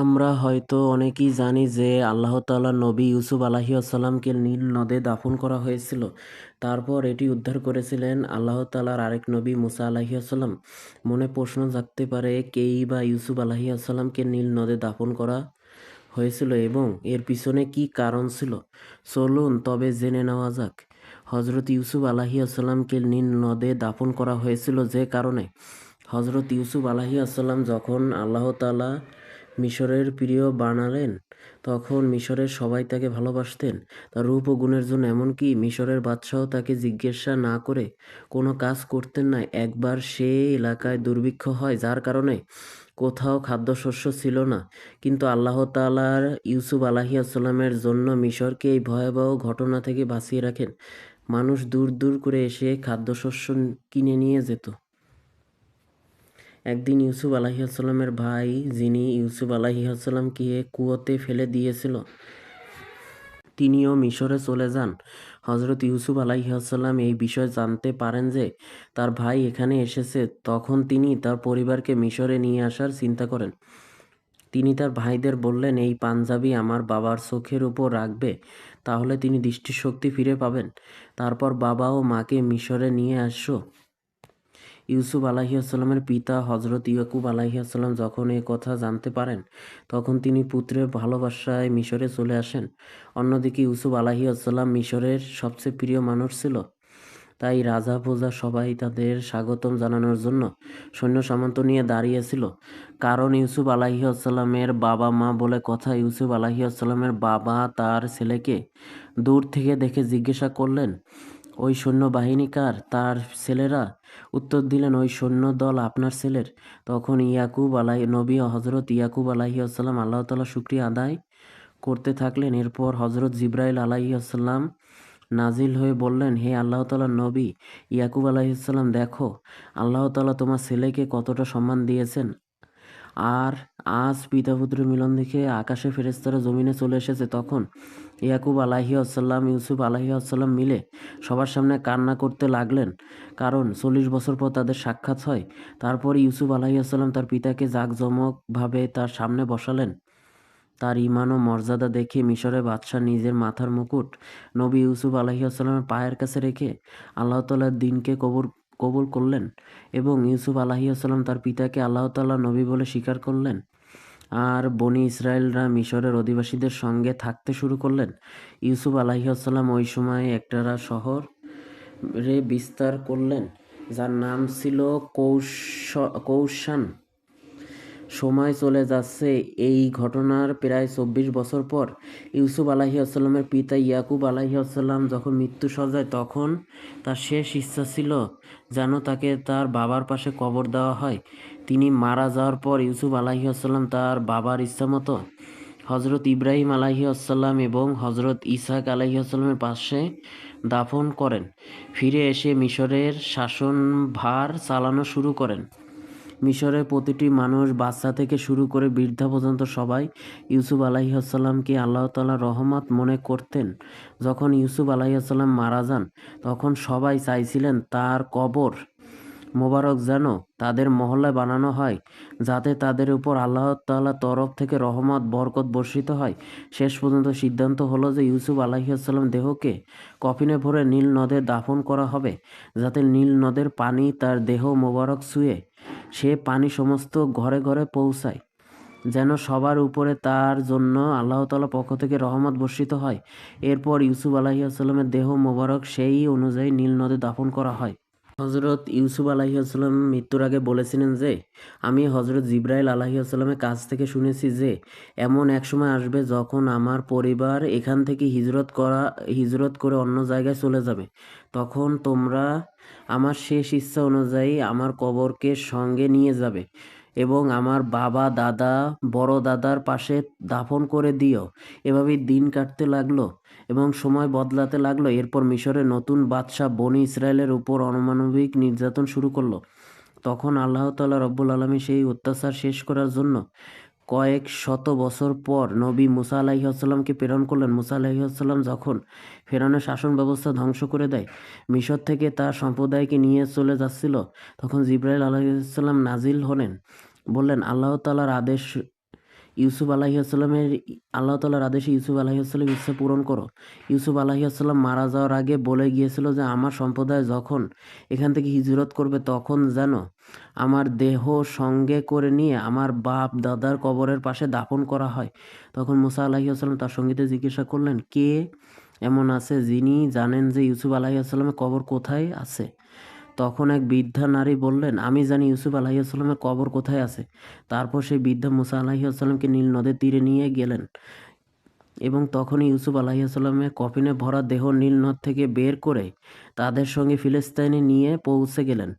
আমরা হয়তো অনেকেই জানি যে আল্লাহ তাআলা নবী ইউসুফ আলাহি আসসালামকে নীল নদে দাফন করা হয়েছিল। তারপর এটি উদ্ধার করেছিলেন আল্লাহ তাআলার আরেক নবী মুসা আলাহি আসসালাম। মনে প্রশ্ন জাগতে পারে, কেই বা ইউসুফ আলাহি আসসালামকে নীল নদে দাফন করা হয়েছিল এবং এর পিছনে কি কারণ ছিল? চলুন তবে জেনে নেওয়া যাক। হজরত ইউসুফ আলাহি আসসালামকে নীল নদে দাফন করা হয়েছিল যে কারণে? হজরত ইউসুফ আলাহি আসসালাম যখন আল্লাহ তাআলা মিশরের প্রিয় বানালেন, তখন মিশরের সবাই তাকে ভালোবাসতেন। তার রূপ ও গুণের জন্য এমনকি মিশরের বাদশাহ তাকে জিজ্ঞাসা না করে কোনো কাজ করতেন না। একবার সে এলাকায় দুর্ভিক্ষ হয়, যার কারণে কোথাও খাদ্যশস্য ছিল না। কিন্তু আল্লাহ তালার ইউসুফ আলাহিয়াসাল্লামের জন্য মিশরকে এই ভয়াবহ ঘটনা থেকে বাঁচিয়ে রাখেন। মানুষ দূর দূর করে এসে খাদ্যশস্য কিনে নিয়ে যেত। একদিন ইউসুফ আলাহিসাল্লামের ভাই যিনি ইউসুফ আলাহিসাল্লামকে কুয়োতে ফেলে দিয়েছিল, তিনিও মিশরে চলে যান। হজরত ইউসুফ আলাইসাল্লাম এই বিষয় জানতে পারেন যে তার ভাই এখানে এসেছে, তখন তিনি তার পরিবারকে মিশরে নিয়ে আসার চিন্তা করেন। তিনি তার ভাইদের বললেন, এই পাঞ্জাবি আমার বাবার চোখের উপর রাখবে, তাহলে তিনি দৃষ্টিশক্তি ফিরে পাবেন। তারপর বাবা ও মাকে মিশরে নিয়ে আসো। ইউসুফ আলাহিয়াস্লামের পিতা হজরত ইয়াকুব আলাহিয়াস্লাম যখন এ কথা জানতে পারেন, তখন তিনি পুত্রের ভালোবাসায় মিশরে চলে আসেন। অন্যদিকে ইউসুফ আলাহিয়াস্লাম মিশরের সবচেয়ে প্রিয় মানুষ ছিল। তাই রাজা প্রজা সবাই তাদের স্বাগতম জানানোর জন্য সৈন্য সামন্ত নিয়ে দাঁড়িয়েছিল। কারণ ইউসুফ আলাহিউসাল্লামের বাবা মা বলে কথা ইউসুফ আলাহিউসাল্লামের বাবা তার ছেলেকে দূর থেকে দেখে জিজ্ঞাসা করলেন ওই সৈন্যবাহিনী কার তার ছেলেরা উত্তর দিলেন, ওই সৈন্য দল আপনার ছেলের। তখন ইয়াকুব আলাই, নবী হজরত ইয়াকুব আলাহি আসসালাম আল্লাহ তালা শুক্রিয়া আদায় করতে থাকলেন। এরপর হজরত জিব্রাইল আলাহি আসসালাম নাজিল হয়ে বললেন, হে আল্লাহ তালা নবী, ইয়াকুব আলাহিসাল্লাম দেখো, আল্লাহ তালা তোমার ছেলেকে কতটা সম্মান দিয়েছেন। আর আজ পিতা পুত্র মিলন দেখে আকাশে ফেরেস্তারা জমিনে চলে এসেছে। তখন ইয়াকুব আলাহি আসাল্লাম ইউসুফ আলাহি আসাল্লাম মিলে সবার সামনে কান্না করতে লাগলেন। কারণ চল্লিশ বছর পর তাদের সাক্ষাৎ হয়। তারপর ইউসুফ আলাহি আসাল্লাম তার পিতাকে জাঁকজমকভাবে তার সামনে বসালেন। তার ইমান ও মর্যাদা দেখে মিশরের বাদশাহ নিজের মাথার মুকুট নবী ইউসুফ আলহি আসসালামের পায়ের কাছে রেখে আল্লাহ তাল্লার দিনকে কবর কবুল করলেন এবং ইউসুফ আলাহি আসসালাম তার পিতাকে আল্লাহ তাল্লাহ নবী বলে স্বীকার করলেন। আর বনি ইসরায়েলরা মিশরের অধিবাসীদের সঙ্গে থাকতে শুরু করলেন। ইউসুফ আলাহিয়াসাল্লাম ওই সময় একটারা শহর রে বিস্তার করলেন, যার নাম ছিল কৌশ, কৌশান। সময় চলে যাচ্ছে। এই ঘটনার প্রায় চব্বিশ বছর পর ইউসুফ আলাহি আসাল্লামের পিতা ইয়াকুব আলাহি আসাল্লাম যখন মৃত্যু সজায় তখন তার শেষ ইচ্ছা ছিল যেন তাকে তার বাবার পাশে কবর দেওয়া হয়। তিনি মারা যাওয়ার পর ইউসুফ আলাহি আসাল্লাম তার বাবার ইচ্ছা মতো হজরত ইব্রাহিম আলাহি আসাল্লাম এবং হজরত ইসাক আলাহি আসাল্লামের পাশে দাফন করেন। ফিরে এসে মিশরের শাসনভার চালানো শুরু করেন। মিশরের প্রতিটি মানুষ বাচ্চা থেকে শুরু করে বৃদ্ধা পর্যন্ত সবাই ইউসুফ আলাহিসাল্লামকে আল্লাহ তালা রহমত মনে করতেন। যখন ইউসুফ আলাহিসাল্লাম মারা যান, তখন সবাই চাইছিলেন তার কবর মোবারক যেন তাদের মহল্লায় বানানো হয়, যাতে তাদের উপর আল্লাহ তাল্লাহ তরফ থেকে রহমত, বরকত বর্ষিত হয়। শেষ পর্যন্ত সিদ্ধান্ত হলো যে ইউসুফ আলাহিসাল্লাম দেহকে কফিনে ভরে নীল নদে দাফন করা হবে, যাতে নীল নদের পানি তার দেহ মোবারক ছুঁয়ে সে পানি সমস্ত ঘরে ঘরে পৌঁছায়, যেন সবার উপরে তার জন্য আল্লাহ তালা পক্ষ থেকে রহমত বর্ষিত হয়। এরপর ইউসুফ আলাহিসাল্লামের দেহ মোবারক সেই অনুযায়ী নীল নদে দাফন করা হয়। হজরত ইউসুফ আলাহিয়াসাল্লাম মৃত্যুর আগে বলেছিলেন যে, আমি হজরত জিব্রাইল আলাহিয়াসাল্লামের কাছ থেকে শুনেছি যে, এমন এক সময় আসবে যখন আমার পরিবার এখান থেকে হিজরত করা, হিজরত করে অন্য জায়গায় চলে যাবে। তখন তোমরা আমার শেষ ইচ্ছা অনুযায়ী আমার কবরকে সঙ্গে নিয়ে যাবে। এবং আমার বাবা, দাদা, বড় দাদার পাশে দাফন করে দিও। এভাবেই দিন কাটতে লাগল এবং সময় বদলাতে লাগল। এরপর মিশরে নতুন বাদশাহ বনি ইসরায়েলের উপর অনমানবিক নির্যাতন শুরু করল। তখন আল্লাহ রব্বুল আলমী সেই অত্যাচার শেষ করার জন্য কয়েক শত বছর পর নবী মুসা আলাহিসাল্লামকে প্রেরণ করলেন। মুসা আলাহিসাল্লাম যখন ফেরানোর শাসন ব্যবস্থা ধ্বংস করে দেয়, মিশর থেকে তার সম্প্রদায়কে নিয়ে চলে যাচ্ছিল, তখন জিব্রাইল আলাহিসাল্লাম নাজিল হলেন। বললেন, আল্লাহ তালার আদেশ ইউসুফ আলাহিসাল্লামের আল্লাহ তালার আদেশে ইউসুফ আলাহিসাল্লাম ইচ্ছা পূরণ করো। ইউসুফ আলাহিসাল্লাম মারা যাওয়ার আগে বলে গিয়েছিল যে, আমার সম্প্রদায় যখন এখান থেকে হিজরত করবে, তখন যেন আমার দেহ সঙ্গে করে নিয়ে আমার বাপ দাদার কবরের পাশে দাফন করা হয়। তখন মুসা আলাহিসাল্লাম তার সঙ্গীতে জিজ্ঞাসা করলেন, কে এমন আছে যিনি জানেন যে ইউসুফ আলাহিসাল্লামের কবর কোথায় আছে? তখন এক বৃদ্ধা নারী বললেন, আমি জানি ইউসুফ আলাহিসাল্লামের কবর কোথায় আছে। তারপর সেই বৃদ্ধা মুসা আলাহি আলাহিসাল্লামকে নীল নদের তীরে নিয়ে গেলেন এবং তখনই ইউসুফ আলাহিসাল্লামের কফিনে ভরা দেহ নীল নদ থেকে বের করে তাদের সঙ্গে ফিলিস্তাইনে নিয়ে পৌঁছে গেলেন।